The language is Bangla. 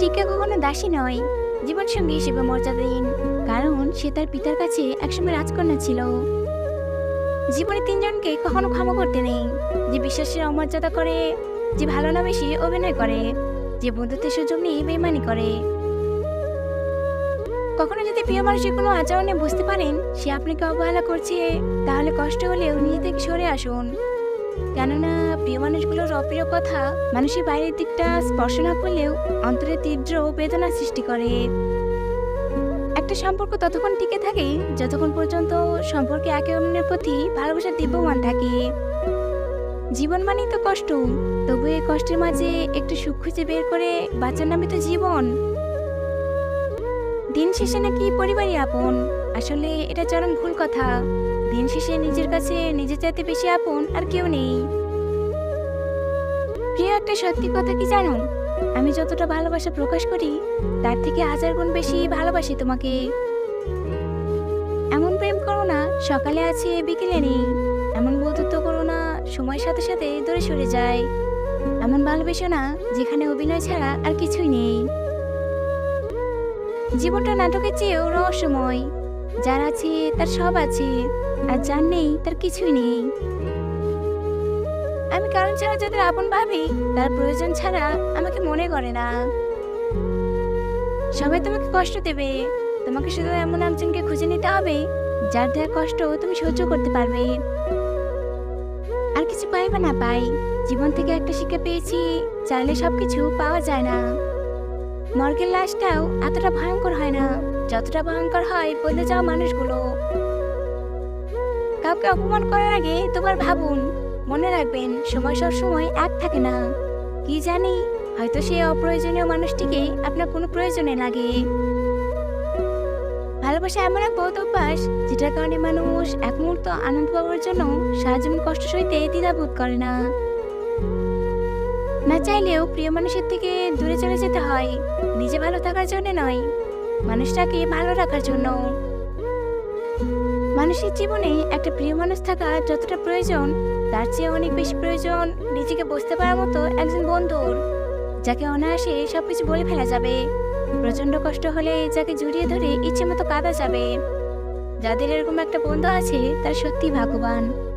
স্ত্রীকে কখনো দাসী নয়। জীবন সঙ্গী হিসেবে মর্যাদা দিন কারণ সে তার পিতার কাছে একসময় রাজকন্যা ছিল। জীবনে তিনজনকে কখনো ক্ষমা করতে নেই। যে বিশ্বাসের অমর্যাদা করে, যে ভালো না বেশি অভিনয় করে, যে বন্ধুত্বের সুযোগ নিয়ে বেমানি করে। কখনো যদি প্রিয় মানুষের কোনো আচরণে বুঝতে পারেন, সে আপনাকে অবহেলা করছে, তাহলে কষ্ট হলেও নিজে থেকে সরে আসুন। কেননা প্রিয় মানুষগুলোর অপ্রিয় কথা, মানুষের বাইরের দিকটা স্পর্শ না করলেও অন্তরে তীব্র বেদনা সৃষ্টি করে। একটা সম্পর্ক ততক্ষণ টিকে থাকে যতক্ষণ পর্যন্ত সম্পর্কে একে অন্যের প্রতি ভালোবাসা দিব্যমান থাকে। জীবন মানেই তো কষ্ট, তবু এই কষ্টের মাঝে একটু সুখ খুঁজে বের করে বাঁচার নামে তো জীবন। দিন শেষে নাকি পরিবারই আপন, আসলে এটা চরম ভুল কথা। দিন শেষে নিজের কাছে নিজের চাইতে বেশি আপন আর কেউ নেই। প্রিয় একটা সত্যি কথা কি জানো? আমি যতটা ভালোবাসা প্রকাশ করি, তার থেকে হাজার গুণ বেশি ভালোবাসি তোমাকে। এমন প্রেম করো না, সকালে আছে, বিকেলে নেই। এমন বন্ধুত্ব করো না, সময়ের সাথে সাথে দূরে সরে যায়। এমন ভালোবেসো না, যেখানে অভিনয় ছাড়া আর কিছুই নেই। জীবনটা নাটকের চেয়েও রহস্যময়। যার আছে, তার সব আছে। আর যার নেই, তার কিছুই নেই। আমি কারণ ছাড়া যাদের আপন ভাবি, তার প্রয়োজন ছাড়া আমাকে মনে করে না। সবাই তোমাকে কষ্ট দেবে। তোমাকে শুধু এমন একজনকে খুঁজে নিতে হবে, যার দেওয়া কষ্ট তুমি সহ্য করতে পারবে। আর কিছু পাই বা না পাই, জীবন থেকে একটা শিক্ষা পেয়েছি, চাইলে সবকিছু পাওয়া যায় না। মর্গের লাশটাও এতটা ভয়ঙ্কর হয় না, যতটা ভয়ঙ্কর হয় বলে যাওয়া মানুষগুলো। কাউকে অপমান করার আগে তোমার ভাবুন, মনে রাখবেন, সময় সব সময় এক থাকে না। কি জানি, হয়তো সেই অপ্রয়োজনীয় মানুষটিকে আপনার কোনো প্রয়োজনে লাগে। ভালোবাসা এমন এক বোধ অভ্যাস, যেটার কারণে মানুষ এক মুহূর্ত আনন্দ পাওয়ার জন্য সারা জীবন কষ্ট সইতে দ্বিধাবোধ করে না। না চাইলেও প্রিয় মানুষের থেকে দূরে চলে যেতে হয়, নিজে ভালো থাকার জন্য নয়, মানুষটাকে ভালো রাখার জন্য। মানুষের জীবনে একটা প্রিয় মানুষ থাকা যতটা প্রয়োজন, তার চেয়ে অনেক বেশি প্রয়োজন নিজেকে বুঝতে পারার মতো একজন বন্ধুর, যাকে অনায়াসে সব কিছু বলে ফেলা যাবে। প্রচণ্ড কষ্ট হলে যাকে জড়িয়ে ধরে ইচ্ছে মতো কাঁদা যাবে। যাদের এরকম একটা বন্ধু আছে, তার সত্যি ভাগ্যবান।